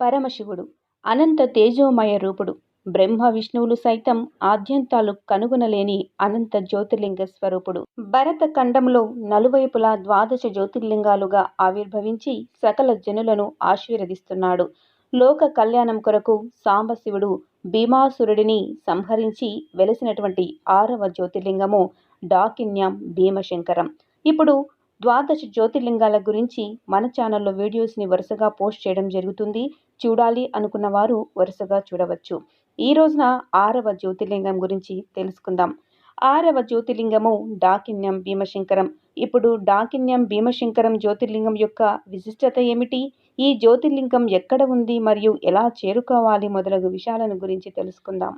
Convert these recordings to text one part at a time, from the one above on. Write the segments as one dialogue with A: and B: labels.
A: పరమశివుడు అనంత తేజోమయ రూపుడు. బ్రహ్మ విష్ణువులు సైతం ఆద్యంతాలు కనుగొనలేని అనంత జ్యోతిర్లింగ స్వరూపుడు. భరత ఖండంలో నలువైపులా ద్వాదశ జ్యోతిర్లింగాలుగా ఆవిర్భవించి సకల జనులను ఆశీర్వదిస్తున్నాడు. లోక కళ్యాణం కొరకు సాంబశివుడు భీమాసురుడిని సంహరించి వెలసినటువంటి ఆరవ జ్యోతిర్లింగము డాకిన్యం భీమశంకరం. ఇప్పుడు ద్వాదశ జ్యోతిర్లింగాల గురించి మన ఛానల్లో వీడియోస్ని వరుసగా పోస్ట్ చేయడం జరుగుతుంది. చూడాలి అనుకున్న వారు వరుసగా చూడవచ్చు. ఈ రోజున ఆరవ జ్యోతిర్లింగం గురించి తెలుసుకుందాం. ఆరవ జ్యోతిర్లింగము డాకిన్యం భీమశంకరం. ఇప్పుడు డాకిన్యం భీమశంకరం జ్యోతిర్లింగం యొక్క విశిష్టత ఏమిటి? ఈ జ్యోతిర్లింగం ఎక్కడ ఉంది? మరియు ఎలా చేరుకోవాలి? మొదలగు విషయాలను గురించి తెలుసుకుందాం.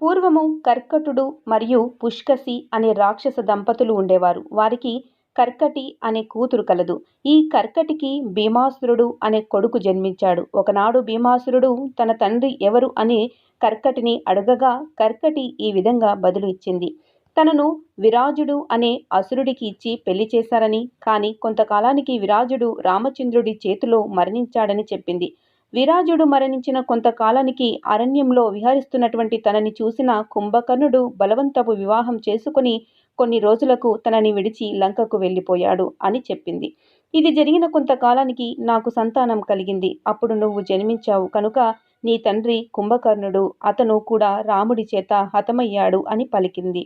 A: పూర్వము కర్కటుడు మరియు పుష్కసి అనే రాక్షస దంపతులు ఉండేవారు. వారికి కర్కటి అనే కూతురు కలదు. ఈ కర్కటికి భీమాసురుడు అనే కొడుకు జన్మించాడు. ఒకనాడు భీమాసురుడు తన తండ్రి ఎవరు అని కర్కటిని అడగగా కర్కటి ఈ విధంగా బదులు ఇచ్చింది. తనను విరాజుడు అనే అసురుడికి ఇచ్చి పెళ్ళి చేశారని కానీ కొంతకాలానికి విరాజుడు రామచంద్రుడి చేతిలో మరణించాడని చెప్పింది. విరాజుడు మరణించిన కొంతకాలానికి అరణ్యంలో విహరిస్తున్నటువంటి తనని చూసిన కుంభకర్ణుడు బలవంతపు వివాహం చేసుకుని కొన్ని రోజులకు తనని విడిచి లంకకు వెళ్ళిపోయాడు అని చెప్పింది. ఇది జరిగిన కొంతకాలానికి నాకు సంతానం కలిగింది. అప్పుడు నువ్వు జన్మించావు కనుక నీ తండ్రి కుంభకర్ణుడు అతను కూడా రాముడి చేత హతమయ్యాడు అని పలికింది.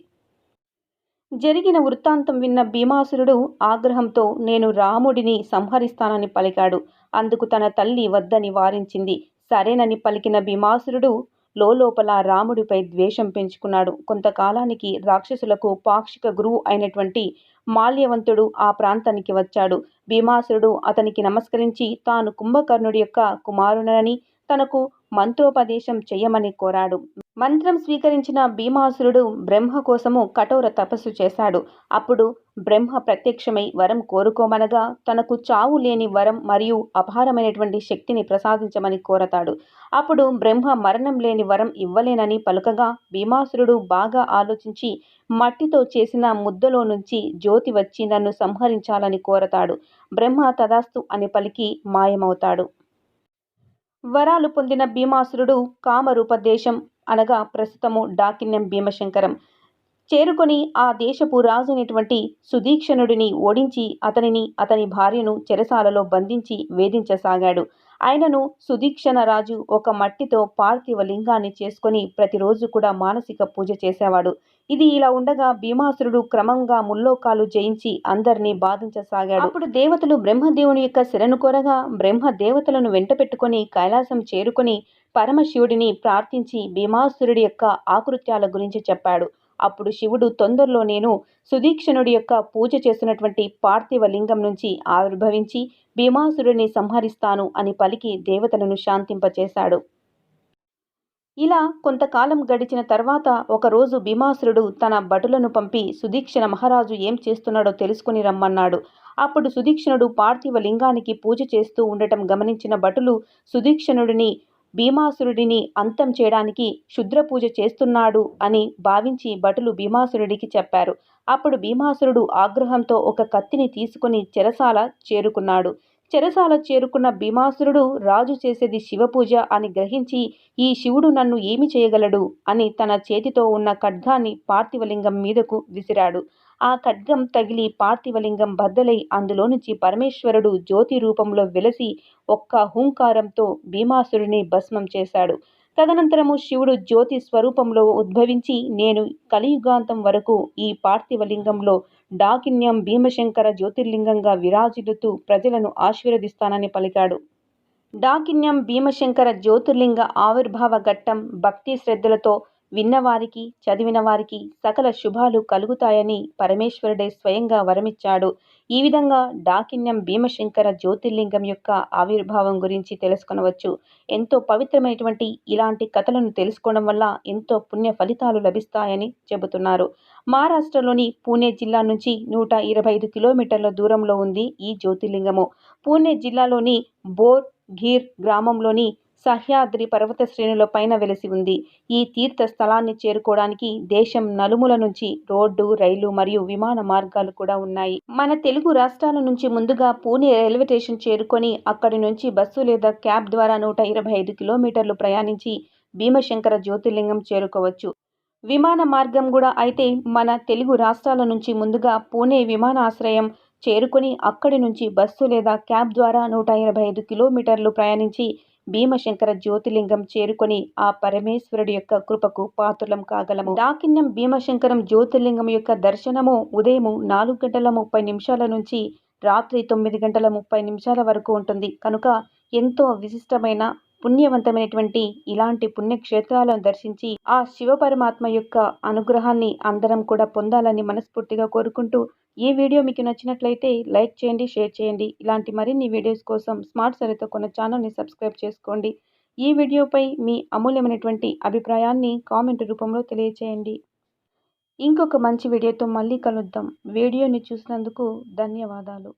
A: జరిగిన వృత్తాంతం విన్న భీమాసురుడు ఆగ్రహంతో నేను రాముడిని సంహరిస్తానని పలికాడు. అందుకు తన తల్లి వద్దని వారించింది. సరేనని పలికిన భీమాసురుడు లోపల రాముడిపై ద్వేషం పెంచుకున్నాడు. కొంతకాలానికి రాక్షసులకు పాక్షిక గురువు అయినటువంటి మాల్యవంతుడు ఆ ప్రాంతానికి వచ్చాడు. భీమాసురుడు అతనికి నమస్కరించి తాను కుంభకర్ణుడి యొక్క కుమారునని తనకు మంత్రోపదేశం చేయమని కోరాడు. మంత్రం స్వీకరించిన భీమాసురుడు బ్రహ్మ కోసము కఠోర తపస్సు చేశాడు. అప్పుడు బ్రహ్మ ప్రత్యక్షమై వరం కోరుకోమనగా తనకు చావు లేని వరం మరియు అపారమైనటువంటి శక్తిని ప్రసాదించమని కోరతాడు. అప్పుడు బ్రహ్మ మరణం లేని వరం ఇవ్వలేనని పలుకగా భీమాసురుడు బాగా ఆలోచించి మట్టితో చేసిన ముద్దలో నుంచి జ్యోతి వచ్చి నన్ను సంహరించాలని కోరతాడు. బ్రహ్మ తదాస్తు అని పలికి మాయమవుతాడు. వరాలు పొందిన భీమాసురుడు కామరూప దేశం అనగా ప్రస్తుతము డాకిన్యం భీమశంకరం. చేరుకొని ఆ దేశపు రాజైనటువంటి సుదీక్షణుడిని ఓడించి అతనిని అతని భార్యను చెరసాలలో బంధించి వేధించసాగాడు. ఆయనను సుదీక్షణ రాజు ఒక మట్టితో పార్థివ లింగాన్ని చేసుకొని ప్రతిరోజు కూడా మానసిక పూజ చేసేవాడు. ఇది ఇలా ఉండగా భీమాసురుడు క్రమంగా ముల్లోకాలు జయించి అందరినీ బాధించసాగాడు. అప్పుడు దేవతలు బ్రహ్మదేవుని యొక్క శిరను కోరగా బ్రహ్మ దేవతలను వెంట పెట్టుకుని కైలాసం చేరుకొని పరమశివుడిని ప్రార్థించి భీమాసురుడి యొక్క ఆకృత్యాల గురించి చెప్పాడు. అప్పుడు శివుడు తొందరలో నేను సుదీక్షణుడి యొక్క పూజ చేస్తున్నటువంటి పార్థివ లింగం నుంచి ఆవిర్భవించి భీమాసురుడిని సంహరిస్తాను అని పలికి దేవతలను శాంతింపచేశాడు. ఇలా కొంతకాలం గడిచిన తర్వాత ఒకరోజు భీమాసురుడు తన భటులను పంపి సుదీక్షణ మహారాజు ఏం చేస్తున్నాడో తెలుసుకుని రమ్మన్నాడు. అప్పుడు సుదీక్షణుడు పార్థివ లింగానికి పూజ చేస్తూ ఉండటం గమనించిన భటులు సుదీక్షణుడిని భీమాసురుడిని అంతం చేయడానికి క్షుద్రపూజ చేస్తున్నాడు అని భావించి భటులు భీమాసురుడికి చెప్పారు. అప్పుడు భీమాసురుడు ఆగ్రహంతో ఒక కత్తిని తీసుకుని చెరసాల చేరుకున్నాడు. చెరసాల చేరుకున్న భీమాసురుడు రాజు చేసేది శివపూజ అని గ్రహించి ఈ శివుడు నన్ను ఏమి చేయగలడు అని తన చేతితో ఉన్న ఖడ్గాన్ని పార్థివలింగం మీదకు విసిరాడు. ఆ ఖడ్గం తగిలి పార్థివలింగం బద్దలై అందులో నుంచి పరమేశ్వరుడు జ్యోతి రూపంలో వెలసి ఒక్క హూంకారంతో భీమాసురుని భస్మం చేశాడు. తదనంతరము శివుడు జ్యోతి స్వరూపంలో ఉద్భవించి నేను కలియుగాంతం వరకు ఈ పార్థివలింగంలో డాకిన్యం భీమశంకర జ్యోతిర్లింగంగా విరాజిల్లుతూ ప్రజలను ఆశీర్వదిస్తానని పలికాడు. డాకిన్యం భీమశంకర జ్యోతిర్లింగ ఆవిర్భావ ఘట్టం భక్తి శ్రద్ధలతో విన్నవారికి చదివిన వారికి సకల శుభాలు కలుగుతాయని పరమేశ్వరుడే స్వయంగా వరమిచ్చాడు. ఈ విధంగా డాకిన్యం భీమశంకర జ్యోతిర్లింగం యొక్క ఆవిర్భావం గురించి తెలుసుకొనవచ్చు. ఎంతో పవిత్రమైనటువంటి ఇలాంటి కథలను తెలుసుకోవడం వల్ల ఎంతో పుణ్య ఫలితాలు లభిస్తాయని చెబుతున్నారు. మహారాష్ట్రలోని పూణే జిల్లా నుంచి నూట ఇరవై ఐదు కిలోమీటర్ల దూరంలో ఉంది ఈ జ్యోతిర్లింగము. పూణే జిల్లాలోని బోర్ ఘీర్ గ్రామంలోని సహ్యాద్రి పర్వత శ్రేణుల పైన వెలసి ఉంది. ఈ తీర్థ స్థలాన్ని చేరుకోవడానికి దేశం నలుమూల నుంచి రోడ్డు రైలు మరియు విమాన మార్గాలు కూడా ఉన్నాయి. మన తెలుగు రాష్ట్రాల నుంచి ముందుగా పూణే రైల్వే స్టేషన్ చేరుకొని అక్కడి నుంచి బస్సు లేదా క్యాబ్ ద్వారా నూట ఇరవై ఐదు కిలోమీటర్లు ప్రయాణించి భీమశంకర జ్యోతిర్లింగం చేరుకోవచ్చు. విమాన మార్గం కూడా అయితే మన తెలుగు రాష్ట్రాల నుంచి ముందుగా పూణే విమానాశ్రయం చేరుకొని అక్కడి నుంచి బస్సు లేదా క్యాబ్ ద్వారా నూట ఇరవై ఐదు కిలోమీటర్లు ప్రయాణించి భీమశంకర జ్యోతిర్లింగం చేరుకొని ఆ పరమేశ్వరుడి యొక్క కృపకు పాత్రులం కాగలము. దాకిన్యం భీమశంకరం జ్యోతిర్లింగం యొక్క దర్శనము ఉదయము నాలుగు గంటల ముప్పై నిమిషాల నుంచి రాత్రి తొమ్మిది గంటల ముప్పై నిమిషాల వరకు ఉంటుంది. కనుక ఎంతో విశిష్టమైన పుణ్యవంతమైనటువంటి ఇలాంటి పుణ్యక్షేత్రాలను దర్శించి ఆ శివ పరమాత్మ యొక్క అనుగ్రహాన్ని అందరం కూడా పొందాలని మనస్ఫూర్తిగా కోరుకుంటూ ఈ వీడియో మీకు నచ్చినట్లయితే లైక్ చేయండి షేర్ చేయండి. ఇలాంటి మరిన్ని వీడియోస్ కోసం స్మార్ట్ సరితో కొన్న ఛానల్ని సబ్స్క్రైబ్ చేసుకోండి. ఈ వీడియోపై మీ అమూల్యమైనటువంటి అభిప్రాయాన్ని కామెంట్ రూపంలో తెలియచేయండి. ఇంకొక మంచి వీడియోతో మళ్ళీ కలుద్దాం. వీడియోని చూసినందుకు ధన్యవాదాలు.